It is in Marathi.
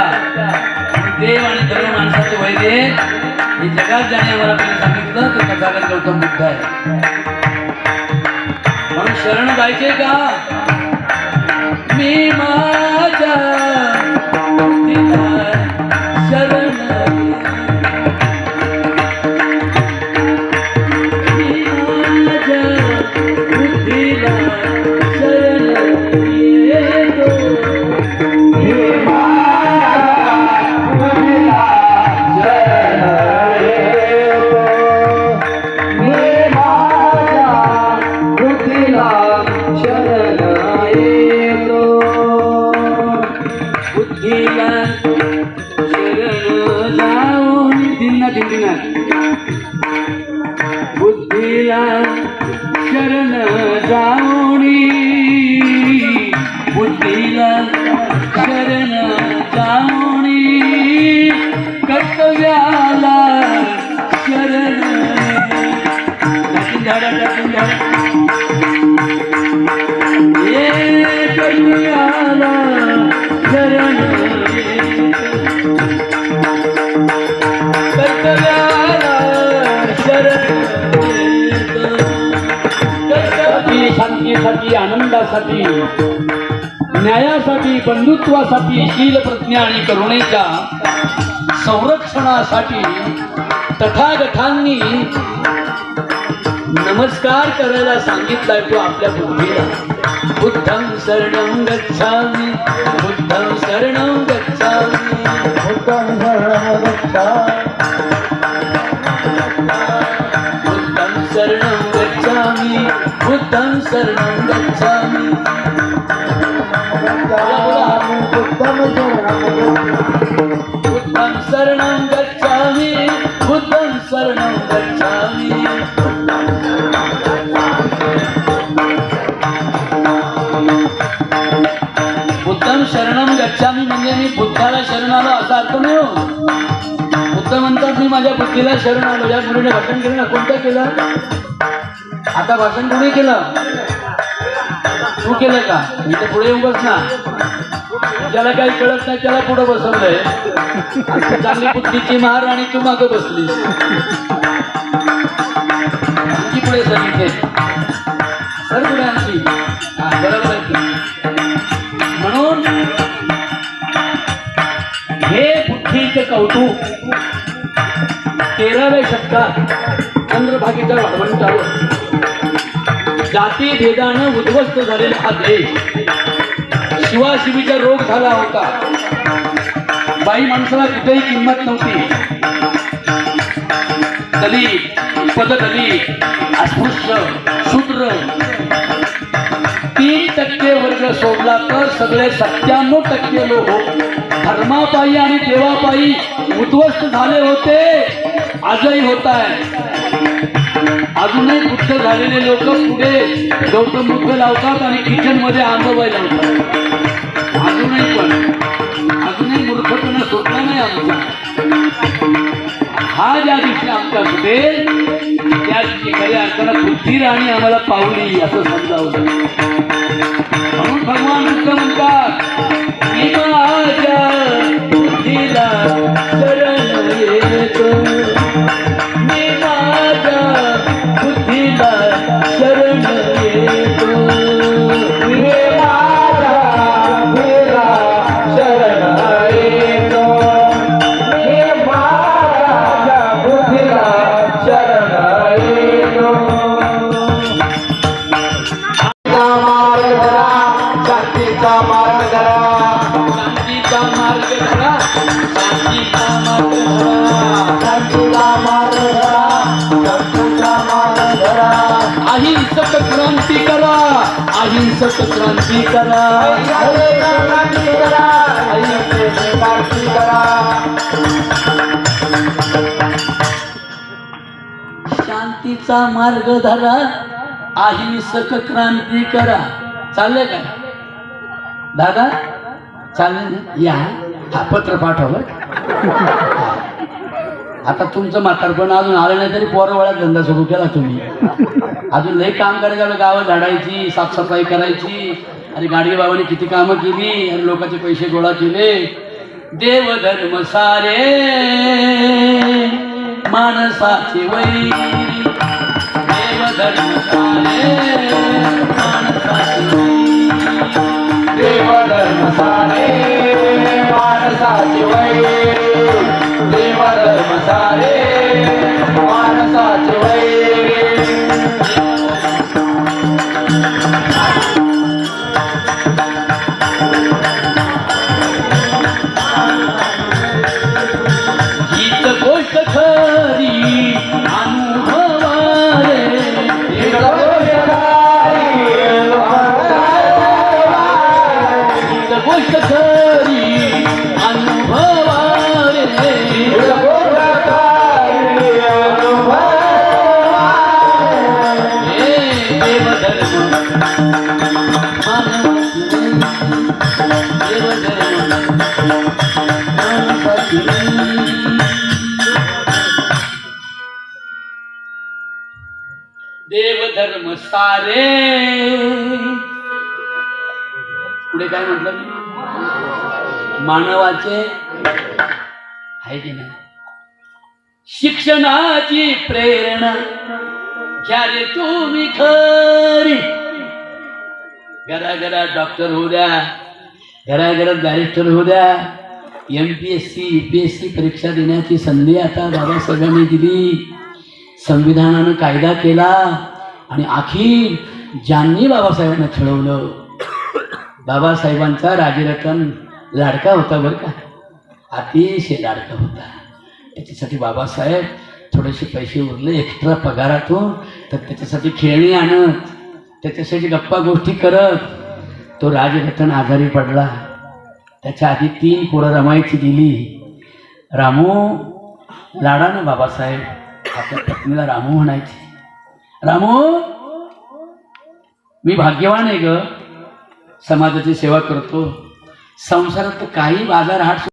असल्या देव आणि धर्म माणसाचे वैद्य हे जगात ज्याने आम्हाला पहिले सांगितलं ते तथागत गौतम बुद्ध आहे. म्हणून शरण जायचे का? मी माझ्या आनंदासाठी न्यायासाठी बंधुत्वासाठी शील प्रज्ञा आणि करुणेच्या संरक्षणासाठी तथागतांनी नमस्कार करायला सांगितलाय तो आपल्या बुद्धीला. बुद्धं शरणं गच्छामि बुद्धं शरणं गच्छामि. बुद्धं शरणं गच्छामि. बुद्धं शरणं गच्छामि बुद्धं शरणम गच्छामी गच्छामि म्हणजे मी बुद्धाला शरण आलो असा अर्थ नाही हो. बुद्ध म्हणतात मी माझ्या बुद्धीला शरण आलो. या मुलीने भाषण केलं ना कोणतं केलं? आता भाषण कोणी केलं? तू केलं का? मी तर पुढे येऊन बस ना. ज्याला काही कळत नाही त्याला पुढे बसवलंय. चांगली बुद्धीची महाराणी आणि तू मागं बसलीस. पुढे सर भागीचा शतकात चंद्रभागेच्या वाढवंटावर जाती भेदानं उद्ध्वस्त झालेला हा देश. शिवाशिवीचा रोग झाला होता. बाई माणसाला कुठेही किंमत नव्हती. दली पददलित अस्पृश्य शूद्र. तीन टक्के वर्ग सोडला तर सगळे सत्त्याण्णव टक्के लोक धर्मापायी आणि देवापायी उद्ध्वस्त झाले होते. आजही होत आहे. अजूनही बुद्ध झालेले लोक पुढे गौतम बुद्ध लावतात आणि किचनमध्ये आंबाबाई लावतात. अजूनही पण. अजूनही मूर्खपणा सुटला नाही आमचा. हा ज्या दिवशी आमचा सुटेल त्या दिवशी खऱ्या अर्थानं बुद्धी राणी आम्हाला पावली असं समजावलं म्हणून भगवान बुद्ध म्हणतात की माझ्या बुद्धीला अहिंसक क्रांती करा अहिंसक क्रांती करा शांतीचा मार्ग धरा अहिंसक क्रांती करा. चाललंय काय? दादा? चालेल या. हा पत्र पाठव आता तुमचं म्हातारपण अजून आलं नाही तरी पोरवळ्यात धंदा सुरू केला तुम्ही. अजून लई काम करायचं गावं झाडायची साफसफाई करायची. आणि गाडगे बाबांनी किती कामं केली? आणि लोकांचे पैसे गोळा केले. देव धर्म सारे माणसाचे वै देव धर्म सारे देवधर्म सारे. पुढे काय म्हटलं? मानवाचे आहे की नाही? शिक्षणाची प्रेरणा घ्या रे तुम्ही खरी. घरा डॉक्टर होऊ द्या घराघरात बॅरिस्टर होऊ द्या. M P S C U P S C परीक्षा देण्याची संधी आता बाबासाहेबांनी दिली. संविधानानं कायदा केला आणि अखेर ज्यांनी बाबासाहेबांना खेळवलं बाबासाहेबांचा राजरतन लाडका होता बरं का. अतिशय लाडका होता. त्याच्यासाठी बाबासाहेब थोडेसे पैसे उरले एक्स्ट्रा पगारातून तर त्याच्यासाठी खेळणी आणत त्याच्यासाठी गप्पा गोष्टी करत तो राजरतन आजारी पडला. त्याच्या आधी तीन पोरं रमायची दिली. रामू लाडानं बाबासाहेब आपल्या पत्नीला रामू म्हणायचे. रामू मी भाग्यवान आहे ग. समाजाची सेवा करतो. संसारात तर काही बाजार हाट